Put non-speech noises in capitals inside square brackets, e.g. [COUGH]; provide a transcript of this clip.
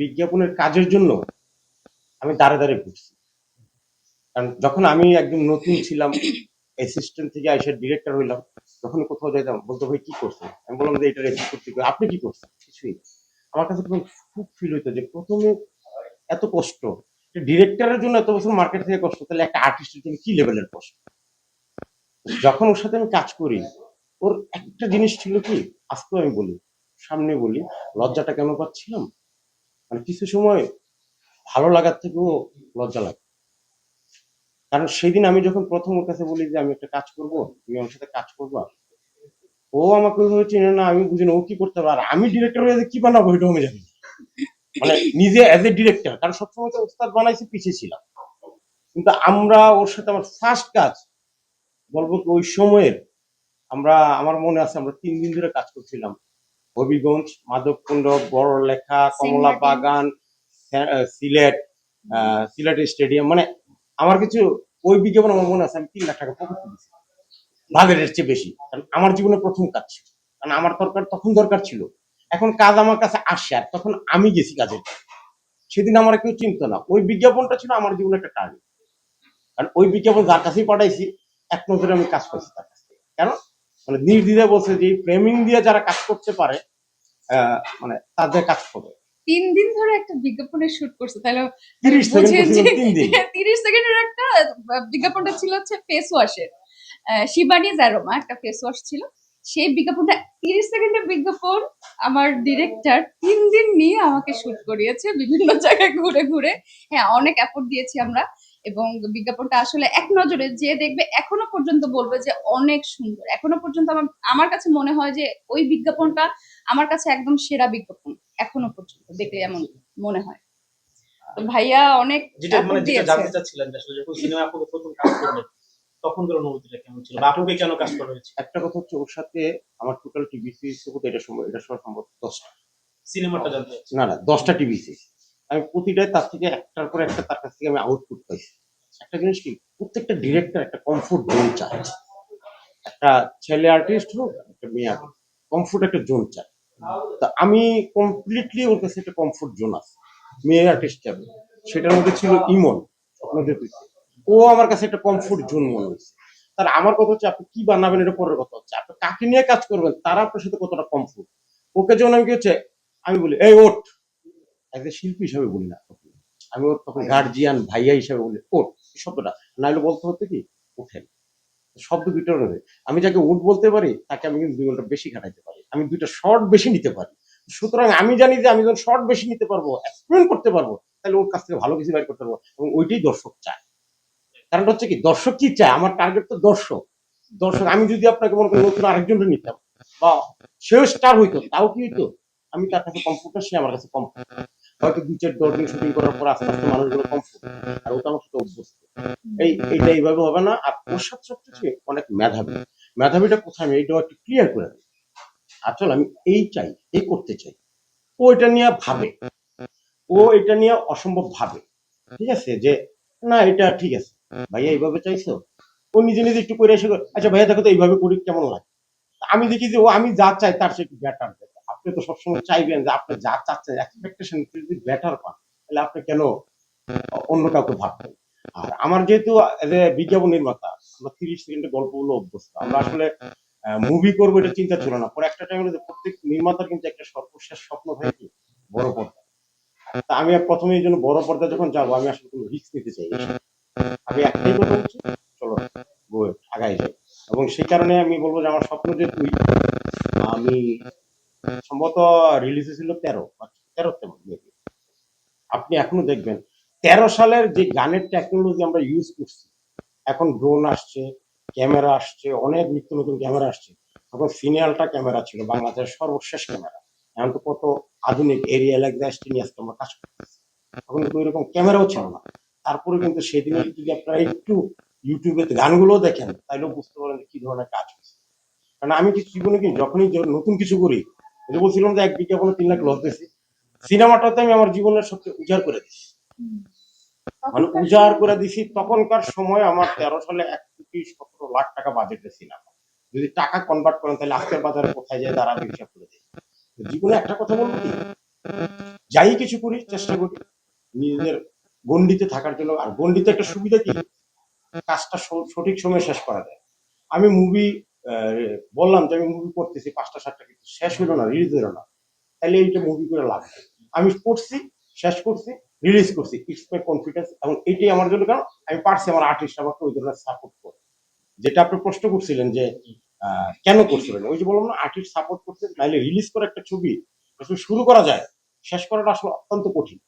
বিজ্ঞাপনের কাজের জন্য আমি দাঁড়ে দাঁড়িয়ে ঘুরছি। কারণ যখন আমি একদম নতুন ছিলাম অ্যাসিস্ট্যান্ট থেকে এসে ডিরেক্টর হইলাম, যখন কোথাও যাইতাম, বলতো, ভাই, কি করছেন আমি বললাম যে এটা রেডি করতে আপনি কি করছেন? কিছুই। আমার কাছে খুব ফিল হইতো যে, প্রথমে এত কষ্ট। ডিরেক্টরের জন্য এত বছর মার্কেট থেকে কষ্ট, তাহলে একটা আর্টিস্টের জন্য কি লেভেলের কষ্ট? যখন ওর সাথে আমি কাজ করি, ওর একটা জিনিস ছিল কি? আজকেও আমি বলি, সামনে বলি, লজ্জাটা কেন পাচ্ছিলাম? মানে কিছু সময় ভালো লাগার থেকেও লজ্জা লাগে। কারণ সেদিন আমি যখন প্রথম ওর কাছে বলি যে, আমি একটা কাজ করব, তুমি আমার সাথে কাজ করবা। ও আমাকে ওইভাবে চিনে না, আমি বুঝি না ও কি করতে পারে। আমি ডিরেক্টর হয়ে কি বানাবো এটাও আমি জানি মানে নিজে অ্যাজ এ ডিরেক্টর কারণ সবসময় তো ওস্তাদ বানাইছি, পিছিয়ে ছিলাম। কিন্তু আমরা ওর সাথে আমার ফার্স্ট কাজ, বলব ওই সময়ের আমরা, আমার মনে আছে আমরা তিন দিন ধরে কাজ করছিলাম। হবিগঞ্জ মাধবকুণ্ড বড় লেখা কমলা বাগান হ্যাঁ, সিলেট সিলেট স্টেডিয়াম। মানে আমার কিছু ওই বিজ্ঞাপন আমার মনে আছে আমি তিন লাখ টাকা পকেট দিয়েছি ভাগের চেয়ে বেশি কারণ আমার জীবনে প্রথম কাজ ছিল। কারণ আমার দরকার তখন দরকার ছিল। এখন কাজ আমার কাছে আসে আর তখন আমি গেছি কাজের সেদিন আমার কেউ চিন্তা না। ওই বিজ্ঞাপনটা ছিল আমার জীবনে একটা টার্গেট কারণ ওই বিজ্ঞাপন যার কাছেই পাঠাইছি এক নজরে আমি কাজ করছি তার কাছ থেকে। কেন? মানে নির্দ্বিধায় বলছে যে ফ্রেমিং দিয়ে যারা কাজ করতে পারে মানে তাদের কাজ করবে। তিন দিন ধরে একটা বিজ্ঞাপনের শুট করছে তাহলে তিরিশ সেকেন্ডের [LAUGHS] একটা বিজ্ঞাপনটা ছিল হচ্ছে ফেস ওয়াশের শিবানী জ্যারোমা একটা ফেস ওয়াশ ছিল। সেই বিজ্ঞাপনটা তিরিশ সেকেন্ডের বিজ্ঞাপন আমার ডিরেক্টর তিন দিন নিয়ে আমাকে শুট করিয়েছে বিভিন্ন জায়গায় ঘুরে ঘুরে। হ্যাঁ অনেক এফোর্ট দিয়েছি আমরা। এবং বিজ্ঞাপনটা আসলে এক নজরে যে দেখবে এখনও পর্যন্ত বলবে যে অনেক সুন্দর। এখনও পর্যন্ত আমার আমার কাছে মনে হয় যে ওই বিজ্ঞাপনটা আমার কাছে একদম সেরা বিজ্ঞাপন এখনও পর্যন্ত দেখলে এমন মনে হয়। ভাইয়া অনেক যেটা মানে যেটা জানতে চাচ্ছিলেন আসলে যখন সিনেমা প্রথম কাজ করলেন তখনকার অনুভূতিটা কেমন ছিল বা আপুকে কেন কাজ করা হয়েছে? একটা কথা হচ্ছে ওর সাথে আমার টোটাল টিভি সিরিজ এটা সময় এটা সময় সম্ভব দশটা। সিনেমাটা জানতে না না দশটা টিভি সিরিজ আমি প্রতিটাই তার থেকে একটার পর একটা তার কাছ থেকে আমি আউটপুট পাইছি একটা জিনিস কি? প্রত্যেকটা ডিরেক্টর একটা কমফোর্ট জোন চায়। একটা ছেলে আর্টিস্ট হোক, একটা মেয়ে আর্টিস্ট কমফোর্ট একটা জোন চায়। তা আমি কমপ্লিটলি ওর কাছে একটা কমফোর্ট জোন আছে। মেয়ে আর্টিস্ট যাবে, সেটার মধ্যে ছিল ইমন, আপনাদের ও আমার কাছে একটা কমফোর্ট জোন মনে হচ্ছে তার আমার কথা হচ্ছে, আপনি কি বানাবেন এটা পরের কথা হচ্ছে। আপনি কাকে নিয়ে কাজ করবেন, তারা আপনার সাথে কতটা কমফোর্ট ওকে যখন আমি কি হচ্ছে, আমি বলি, এই, ওঠ। একজন শিল্পী হিসাবে বলি না। আমি ওর তখন গার্জিয়ান ভাইয়া হিসাবে বলি এই শব্দটা। নাহলে বলতে হতো কি, ওঠেন। শব্দ দুটো রয়েছে আমি যাকে উঠ বলতে পারি, তাকে আমি কিন্তু দুই ঘণ্টা বেশি খাটাইতে পারি। আমি দুইটা শর্ট বেশি নিতে পারি। সুতরাং আমি জানি যে, আমি যখন শর্ট বেশি নিতে পারব এক্সপ্লেন করতে পারব, তাহলে ওর কাছ থেকে ভালো কিছু বের করতে পারব এবং ওইটাই দর্শক চায়। কারণটা হচ্ছে কি, দর্শক কি চায়? আমার টার্গেট তো দর্শক। দর্শক, আমি যদি আপনাকে মনে করি, নতুন আরেকজনকে নিতাম, বা সেও স্টার হইতো, তাও কি হইতো? আমি তার কাছে কম্পিউটার সে আমার কাছে কম্পিউটার হয়তো দুই চার দশ দিন শুটিং করার পর আস্তে আস্তে মানুষগুলো কমফোর্ট আর ওটা আমার সাথে অভ্যস্ত। এই, এইটা এইভাবে হবে না, আর সাথে হচ্ছে অনেক মেধাবী, মেধাবীটা কোথায় আমি এইটাও একটু ক্লিয়ার করে দিই আসলে আমি এই চাই, এই করতে চাই। ও এটা নিয়ে ভাবে, ও এটা নিয়ে অসম্ভব ভাবে, ঠিক আছে? যে, না, এটা ঠিক আছে। ভাইয়া এইভাবে চাইছো ও? নিজে নিজে একটু করে এসে আচ্ছা ভাইয়া, দেখো তো এইভাবে করি, কেমন লাগে? আমি দেখি যে ও, আমি যা চাই তার সে একটু বেটার আপনি তো সবসময় চাইবেন যে আপনি যা চাচ্ছেন এক্সপেকটেশন যদি বেটার পান, তাহলে আপনি কেন অন্য কাউকে ভাববেন? আর আমার যেহেতু বিজ্ঞাপন নির্মাতা, আমরা তিরিশ সেকেন্ডের গল্পগুলো অভ্যস্ত। আমরা আসলে মুভি করব এটা চিন্তা ছিল না। পরে একটা টাইম যে প্রত্যেক নির্মাতার কিন্তু একটা সর্বশেষ স্বপ্ন হয় কি? বড় পর্দা। তা আমি প্রথমে এই জন্য বড় পর্দা যখন যাব, আমি আসলে কোনো রিস্ক নিতে চাই আমি একটাই কথা বলছি, চলো আগাই যাই। এবং সেই কারণে আমি বলব যে আমার স্বপ্ন যে তুই, আমি সম্ভবত রিলিজ ছিল তেরো মেবি আপনি এখনও দেখবেন, তেরো সালের যে গানের টেকনোলজি আমরা ইউজ করছি, এখন ড্রোন আসছে ক্যামেরা আসছে, অনেক নিত্য নতুন ক্যামেরা আসছে। তখন সিনিয়ালটা ক্যামেরা ছিল, বাংলাদেশের সর্বশেষ ক্যামেরা এখন তো কত আধুনিক এরিয়া লাগবে আসছে নিয়ে আজকে আমরা কাজ করতেছি। তখন কিন্তু ওইরকম ক্যামেরাও ছিল না। তারপরে কিন্তু সেদিনে যদি আপনারা একটু ইউটিউবে গানগুলো দেখেন তাইলেও বুঝতে পারেন কি ধরনের কাজ হচ্ছে। কারণ আমি কিছু জীবনে কি যখনই নতুন কিছু করি যে বলছিলাম যে এক বিজ্ঞাপনে তিন লাখ লস দিয়েছি। সিনেমাটাতে আমি আমার জীবনের সবচেয়ে উজাড় করে হুম। মানে উজাড় করে দিছি তখনকার সময় আমার তেরো সালে এক কোটি সতেরো লাখ টাকা বাজেটের সিনেমা যদি টাকা কনভার্ট করেন তাহলে আজকের বাজারে কোথায় যায় দাঁড়াবে হিসাব করে দিই। জীবনে একটা কথা বলব কি? যাই কিছু করি চেষ্টা করি। নিজেদের গণ্ডিতে থাকার জন্য। আর গণ্ডিতে একটা সুবিধা কি? কাজটা সঠিক সময়ে শেষ করা যায়। আমি মুভি বললাম যে আমি মুভি করতেছি পাঁচটা, সাতটা, কিন্তু শেষ হলো না রিলিজ হলো না। তাহলে এইটা মুভি করে লাভ আমি করছি শেষ করছি রিলিজ করছি। ইটস মাই কনফিডেন্স এবং এটাই আমার জন্য, কারণ আমি পারছি আমার আর্টিস্ট আমাকে ওই ধরনের সাপোর্ট করে। যেটা আপনি প্রশ্ন করছিলেন যে কেন করছিলেন? ওই যে বললাম না আর্টিস্ট সাপোর্ট করছে নাহলে রিলিজ করে একটা ছবি শুরু করা যায়, শেষ করাটা আসলে অত্যন্ত কঠিন।